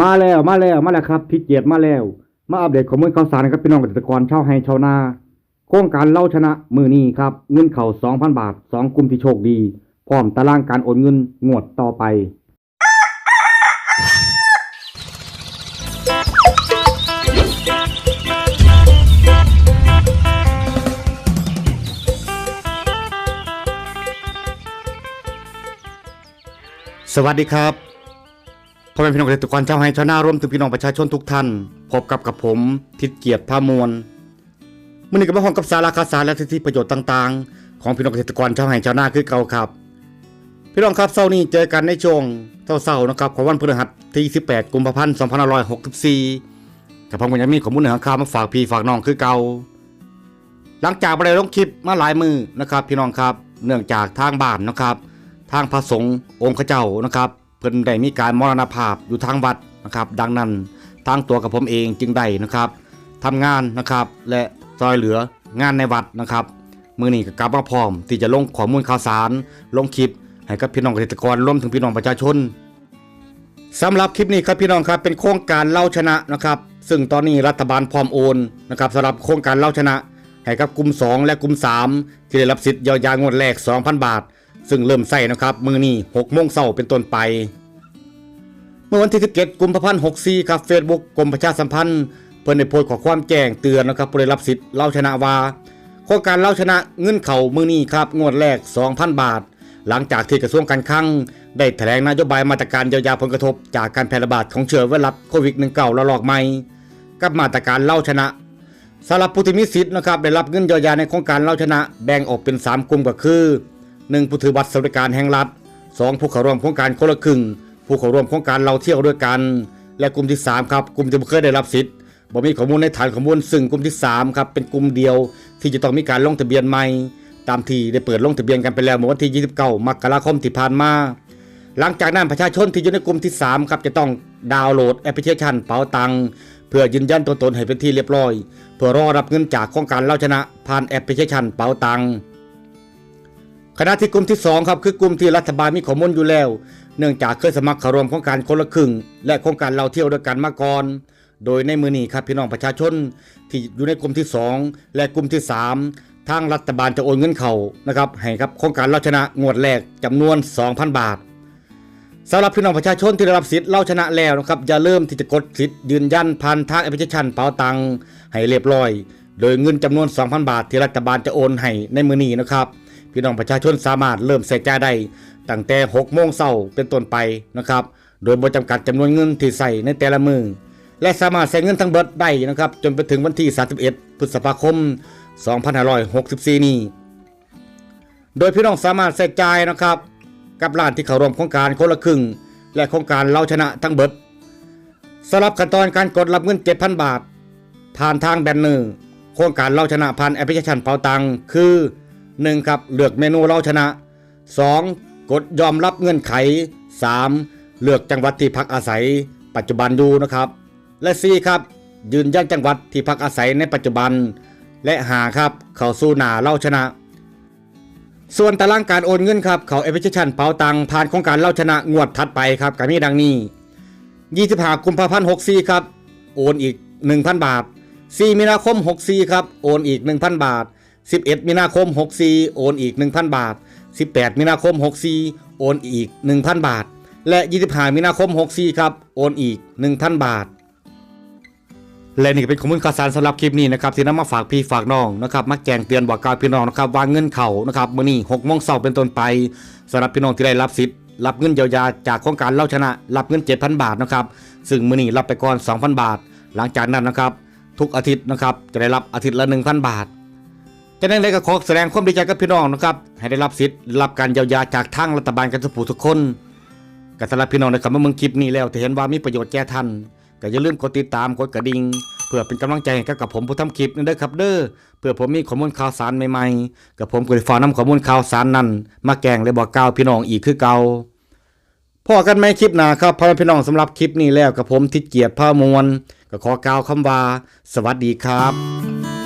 มาแล้วมาแล้วมาแล้วครับที่เกียรติมาแล้ว มาอัปเดตข้อมูลข่าวสารกับพี่น้องเกษตรกรชาวไร่ชาวนา โครงการเล่าชนะมือนี้ครับเงินเข่า2,000 บาท 2กลุ่มที่โชคดี พร้อมตารางการโอนเงินงวดต่อไปสวัสดีครับ พ่อแม่พี่น้องเกษตรกรชาวไร่ชาวนาร่วมถึงพี่น้องประชาชนทุกท่าน พบกับกับผม ทิดเกียรติพามวลมื่อนี้ก็มาพร้อมกับสาระข่าวสารและสิทธิประโยชน์ต่างๆ ของพี่น้องเกษตรกรชาวไร่ชาวนาคือเก่าครับ พี่น้องครับเสาร์นี้เจอกันในช่วงเสาร์ๆนะครับของวันพฤหัสที่ 18 กุมภาพันธ์ 2564กับผมก็ยังมีข้อมูลเหนือข่าวมาฝากพี่ฝากน้องคือเก่าหลังจากไปได้ลงคลิปมาหลายมือนะครับ พี่น้องครับ เนื่องจากทางบ้านนะครับ ทางพระสงฆ์องค์ข้าเจ้านะครับ เพิ่นได้มีการมรณภาพอยู่ทางวัดนะครับ ดังนั้นทางตัวกับผมเองจึงได้นะครับทำงานนะครับและซอยเหลืองานในวัดนะครับมือนี้ก็กลับมาพร้อม ที่จะลงข้อมูลข่าวสาร ลงคลิป ให้กับพี่น้องเกษตรกรรวมถึงพี่น้องประชาชนสำหรับคลิปนี้ครับพี่น้องครับเป็นโครงการเล่าชนะนะครับ ซึ่งตอนนี้รัฐบาลพร้อมโอนนะครับสำหรับโครงการเล่าชนะให้กับกลุ่ม 2 และกลุ่ม 3 ที่ได้รับสิทธิ์เยียวยางวดแรก 2,000 บาท ซึ่งเริ่มใส่นะครับมือนี้6โมงเช้าเป็นต้นไป เมื่อวันที่17กุมภาพันธ์64ครับเฟซบุ๊กกรมประชาสัมพันธ์ เพิ่นได้โพสต์ขอความแจ้งเตือนนะครับผู้ได้รับสิทธิ์เล่าชนะว่าโครงการเล่าชนะเงินเข่ามือนี้ครับงวดแรก 2,000 บาท หลังจากที่กระทรวงการคลังได้แถลงนโยบายมาตรการเยียวยาผลกระทบ จากการแพร่ระบาดของเชื้อไวรัสโควิด -19 ระลอกใหม่ กับมาตรการเล่าชนะสำหรับผู้ที่มีสิทธิ์นะครับได้รับเงินเยียวยาในโครงการเล่าชนะแบ่งออกเป็น 3 กลุ่มก็คือ 1. ผู้ถือบัตรสวัสดิการแห่งรัฐ 2. ผู้เข้าร่วมโครงการคนละครึ่ง ผู้เข้าร่วมโครงการเราเที่ยวด้วยกัน และกลุ่มที่ 3 ครับ กลุ่มที่บ่เคยได้รับสิทธิ์บ่มีข้อมูลในฐานข้อมูลซึ่งกลุ่มที่ 3 ครับ เป็นกลุ่มเดียวที่จะต้องมีการลงทะเบียนใหม่ ตามที่ได้เปิดลงทะเบียนกันไปแล้วเมื่อวันที่ 29 มกราคมที่ผ่านมา หลังจากนั้นประชาชนที่อยู่ในกลุ่มที่ 3 ครับจะต้องดาวน์โหลดแอปพลิเคชันเป๋าตังเพื่อยืนยันตัวตนให้เป็นที่เรียบร้อย เพื่อรอรับเงินจากโครงการเล่าชนะผ่านแอปพลิเคชันเป๋าตังค์ ขณะที่กลุ่มที่ 2 ครับคือกลุ่มที่รัฐบาลมีข้อมูลอยู่แล้ว เนื่องจากเคยสมัครเข้าร่วมโครงการคนละครึ่ง และโครงการเราเที่ยวด้วยกันมาก่อน โดยในมือนี้ครับพี่น้องประชาชน ที่อยู่ในกลุ่มที่ 2 และกลุ่มที่ 3 ทางรัฐบาลจะโอนเงินเขานะครับให้ครับโครงการเราชนะงวดแรกจำนวน 2,000 บาทสำหรับพี่น้องประชาชนที่ได้รับสิทธิ์เล่าชนะแล้วนะครับอย่าเริ่มที่จะกดสิทธิ์ยืนยันผ่านทางแอปพลิเคชันเป๋าตังค์ให้เรียบร้อย โดยเงินจำนวน 2,000 บาทที่รัฐบาลจะโอนให้ในมือนี้นะครับ พี่น้องประชาชนสามารถเริ่มใส่ใจได้ตั้งแต่6โมงเช้าเป็นต้นไปนะครับ โดยบ่จำกัดจำนวนเงินที่ใส่ในแต่ละมือและสามารถใช้เงินทั้งเบิดได้นะครับ จนไปถึงวันที่ 31 พฤษภาคม 2564 นี้ โดยพี่น้องสามารถใส่จ่ายนะครับ กับร้านที่เข้าร่วมโครงการคนละครึ่ง และโครงการเราชนะทั้งเบิดสำหรับขั้นตอนการกดรับเงิน 7,000 บาท ผ่านทางแบนเนอร์ โครงการเราชนะผ่านแอปพลิเคชันเป๋าตังคือ 1. ครับเลือกเมนูเราชนะ 2. กดยอมรับเงื่อนไข 3. เลือกจังหวัดที่พักอาศัย ปัจจุบันอยู่นะครับ และ 4. ครับ ยืนยันจังหวัดที่พักอาศัยในปัจจุบัน และหาครับเข้าสู่หนาเล่าชนะ ส่วนตารางการโอนเงินครับเขาแอปพลิเคชันเป๋าตังผ่านโครงการเล่าชนะงวดถัดไปครับกับมีดังนี้25กุมภาพันธ์64ครับโอนอีก 1,000 บาท 4 มีนาคม 64 ครับ โอนอีก 1,000 บาท 11 มีนาคม 64 โอนอีก 1,000 บาท 18 มีนาคม 64 โอนอีก 1,000 บาท และ 25 มีนาคม 64 ครับ โอนอีก 1,000 บาท และนี่เป็นข้อมูลข่าวสารสำหรับคลิปนี้นะครับที่นำมาฝากพี่ฝากน้องนะครับมาแจ้งเตือนบอกกล่าวพี่น้องนะครับว่าเงินเข่านะครับมื้อนี้6โมงเช้าเป็นต้นไปสำหรับพี่น้องที่ได้รับสิทธิ์รับเงินเยียวยาจากโครงการเล่าชนะ รับเงิน 7,000 บาทนะครับซึ่งมื้อนี้รับไปก่อน 2,000 บาท หลังจากนั้นนะครับทุกอาทิตย์นะครับจะได้รับอาทิตย์ละ 1,000 บาท จะนั้นเลยก็ขอแสดงความดีใจกับพี่น้องนะครับ ให้ได้รับสิทธิ์รับการเยียวยาจากทางรัฐบาลกันทุกผู้ทุกคนก็สำหรับพี่น้องนะครับเมื่อมึงคลิปนี้แล้วถ้าเห็นว่ามีประโยชน์แก่ท่านก็อย่าลืมกดติดตามกดกระดิ่งเพื่อเป็นกำลังใจให้กับผมผู้ทำคลิปนั่นเด้อครับเด้อเพื่อผมมีข้อมูลข่าวสารใหม่ๆกับผมก็ได้ฝากนำข้อมูลข่าวสารนั้น มาแกงและบอกกล่าวพี่น้องอีกคือเก่าพอกันไหมคลิปหน้าครับพ่อพี่น้องสำหรับคลิปนี้แล้วกับผมทิดเกียรติผ้ามวลก็ขอกล่าวคำว่า สวัสดีครับ